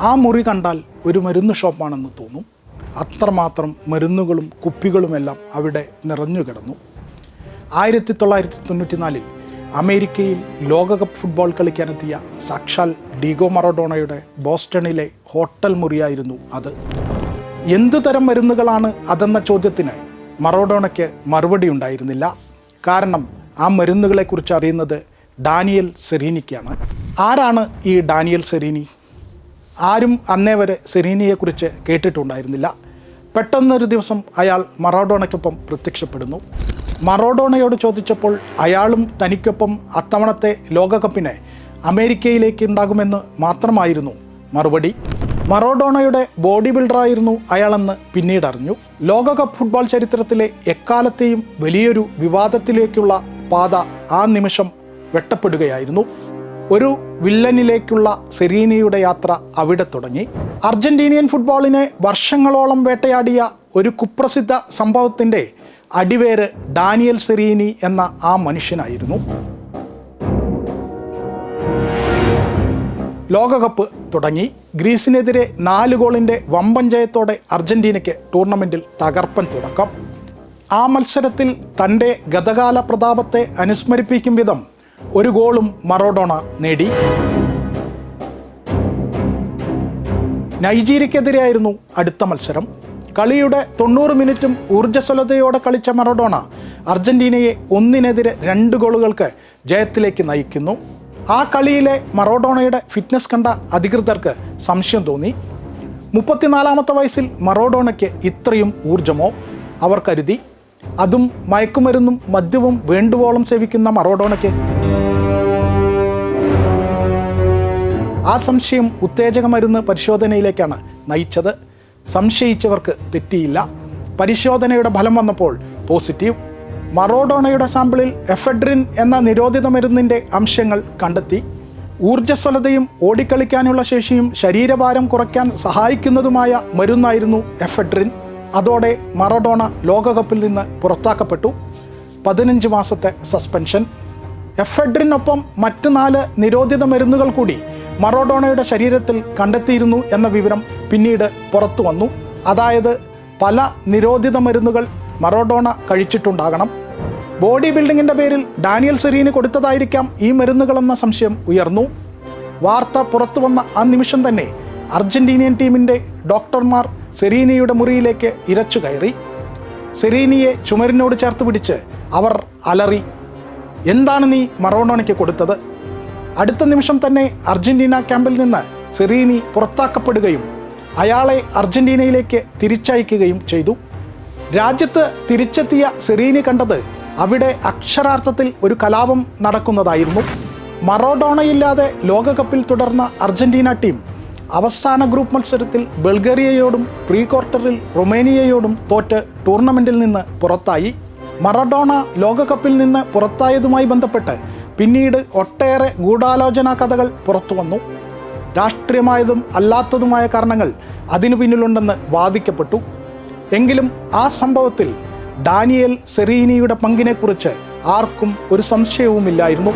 ആ മുറി കണ്ടാൽ ഒരു മരുന്ന് ഷോപ്പാണെന്ന് തോന്നും. അത്രമാത്രം മരുന്നുകളും കുപ്പികളുമെല്ലാം അവിടെ നിറഞ്ഞു കിടന്നു. ആയിരത്തി തൊള്ളായിരത്തി തൊണ്ണൂറ്റിനാലിൽ അമേരിക്കയിൽ ലോകകപ്പ് ഫുട്ബോൾ കളിക്കാനെത്തിയ സാക്ഷാൽ ഡീഗോ മറഡോണയുടെ ബോസ്റ്റണിലെ ഹോട്ടൽ മുറിയായിരുന്നു അത്. എന്തു തരം മരുന്നുകളാണ് അതെന്ന ചോദ്യത്തിന് മറോഡോണയ്ക്ക് മറുപടി ഉണ്ടായിരുന്നില്ല. കാരണം ആ മരുന്നുകളെക്കുറിച്ച് അറിയുന്നത് ഡാനിയൽ സെറീനിക്കാണ്. ആരാണ് ഈ ഡാനിയൽ സെറീനി? ആരും അന്നേ വരെ സെറീനിയെക്കുറിച്ച് കേട്ടിട്ടുണ്ടായിരുന്നില്ല. പെട്ടെന്നൊരു ദിവസം അയാൾ മറോഡോണയ്ക്കൊപ്പം പ്രത്യക്ഷപ്പെടുന്നു. മറോഡോണയോട് ചോദിച്ചപ്പോൾ അയാളും തനിക്കൊപ്പം അത്തവണത്തെ ലോകകപ്പിനെ അമേരിക്കയിലേക്ക് ഉണ്ടാകുമെന്ന് മാത്രമായിരുന്നു മറുപടി. മറോഡോണയുടെ ബോഡി ബിൽഡറായിരുന്നു അയാളെന്ന് പിന്നീട് അറിഞ്ഞു. ലോകകപ്പ് ഫുട്ബോൾ ചരിത്രത്തിലെ എക്കാലത്തെയും വലിയൊരു വിവാദത്തിലേക്കുള്ള പാത ആ നിമിഷം വെട്ടപ്പെടുകയായിരുന്നു. ഒരു വില്ലനിലേക്കുള്ള സെറീനയുടെ യാത്ര അവിടെ തുടങ്ങി. അർജന്റീനിയൻ ഫുട്ബോളിനെ വർഷങ്ങളോളം വേട്ടയാടിയ ഒരു കുപ്രസിദ്ധ സംഭവത്തിന്റെ അടിവേര് ഡാനിയൽ സെറീനി എന്ന ആ മനുഷ്യനായിരുന്നു. ലോകകപ്പ് തുടങ്ങി. ഗ്രീസിനെതിരെ നാല് ഗോളിന്റെ വമ്പൻ ജയത്തോടെ അർജന്റീനയ്ക്ക് ടൂർണമെന്റിൽ തകർപ്പൻ തുടക്കം. ആ മത്സരത്തിൽ തന്റെ ഗതകാല പ്രതാപത്തെ അനുസ്മരിപ്പിക്കും വിധം ഒരു ഗോളും മറോഡോണ നേടി. നൈജീരിയക്കെതിരെയായിരുന്നു അടുത്ത മത്സരം. കളിയുടെ തൊണ്ണൂറ് മിനിറ്റും ഊർജസ്വലതയോടെ കളിച്ച മറഡോണ അർജന്റീനയെ ഒന്നിനെതിരെ രണ്ട് ഗോളുകൾക്ക് ജയത്തിലേക്ക് നയിക്കുന്നു. ആ കളിയിലെ മറോഡോണയുടെ ഫിറ്റ്നസ് കണ്ട അധികൃതർക്ക് സംശയം തോന്നി. മുപ്പത്തിനാലാമത്തെ വയസ്സിൽ മറോഡോണയ്ക്ക് ഇത്രയും ഊർജമോ അവർ കരുതി. അതും മയക്കുമരുന്നും മദ്യവും വേണ്ടുവോളം സേവിക്കുന്ന മറോഡോണയ്ക്ക്. ആ സംശയം ഉത്തേജക മരുന്ന് പരിശോധനയിലേക്കാണ് നയിച്ചത്. സംശയിച്ചവർക്ക് തെറ്റിയില്ല. പരിശോധനയുടെ ഫലം വന്നപ്പോൾ പോസിറ്റീവ്. മറോഡോണയുടെ സാമ്പിളിൽ എഫെഡ്രിൻ എന്ന നിരോധിത മരുന്നിന്റെ അംശങ്ങൾ കണ്ടെത്തി. ഊർജസ്വലതയും ഓടിക്കളിക്കാനുള്ള ശേഷിയും ശരീരഭാരം കുറയ്ക്കാൻ സഹായിക്കുന്നതുമായ മരുന്നായിരുന്നു എഫെഡ്രിൻ. അതോടെ മറഡോണ ലോകകപ്പിൽ നിന്ന് പുറത്താക്കപ്പെട്ടു. പതിനഞ്ച് മാസത്തെ സസ്പെൻഷൻ. എഫെഡ്രിനൊപ്പം മറ്റ് നാല് നിരോധിത മരുന്നുകൾ കൂടി മറോഡോണയുടെ ശരീരത്തിൽ കണ്ടെത്തിയിരുന്നു എന്ന വിവരം പിന്നീട് പുറത്തു വന്നു. അതായത് പല നിരോധിത മരുന്നുകൾ മറോഡോണ കഴിച്ചിട്ടുണ്ടാകണം. ബോഡി ബിൽഡിങ്ങിന്റെ പേരിൽ ഡാനിയൽ സെറീന് കൊടുത്തതായിരിക്കാം ഈ മരുന്നുകളെന്ന സംശയം ഉയർന്നു. വാർത്ത പുറത്തു വന്ന ആ നിമിഷം തന്നെ അർജന്റീനിയൻ ടീമിന്റെ ഡോക്ടർമാർ സെറീനിയുടെ മുറിയിലേക്ക് ഇരച്ചു കയറി. സെറീനിയെ ചുമരിനോട് ചേർത്ത് പിടിച്ച് അവർ അലറി എന്താണ് നീ മറോണോണയ്ക്ക് കൊടുത്തത്? അടുത്ത നിമിഷം തന്നെ അർജന്റീന ക്യാമ്പിൽ നിന്ന് സെറീനി പുറത്താക്കപ്പെടുകയും അയാളെ അർജന്റീനയിലേക്ക് തിരിച്ചയക്കുകയും ചെയ്തു. രാജ്യത്ത് തിരിച്ചെത്തിയ സെറീനി കണ്ടത് അവിടെ അക്ഷരാർത്ഥത്തിൽ ഒരു കലാപം നടക്കുന്നതായിരുന്നു. മറോഡോണയില്ലാതെ ലോകകപ്പിൽ തുടർന്ന അർജന്റീന ടീം അവസാന ഗ്രൂപ്പ് മത്സരത്തിൽ ബൾഗേറിയയോടും പ്രീ ക്വാർട്ടറിൽ റൊമേനിയയോടും തോറ്റ് ടൂർണമെന്റിൽ നിന്ന് പുറത്തായി. മറഡോണ ലോകകപ്പിൽ നിന്ന് പുറത്തായതുമായി ബന്ധപ്പെട്ട് പിന്നീട് ഒട്ടേറെ ഗൂഢാലോചനാ കഥകൾ പുറത്തു വന്നു. രാഷ്ട്രീയമായതും അല്ലാത്തതുമായ കാരണങ്ങൾ അതിനു പിന്നിലുണ്ടെന്ന് വാദിക്കപ്പെട്ടു. എങ്കിലും ആ സംഭവത്തിൽ ഡാനിയൽ സെറീനിയുടെ പങ്കിനെക്കുറിച്ച് ആർക്കും ഒരു സംശയവുമില്ലായിരുന്നു.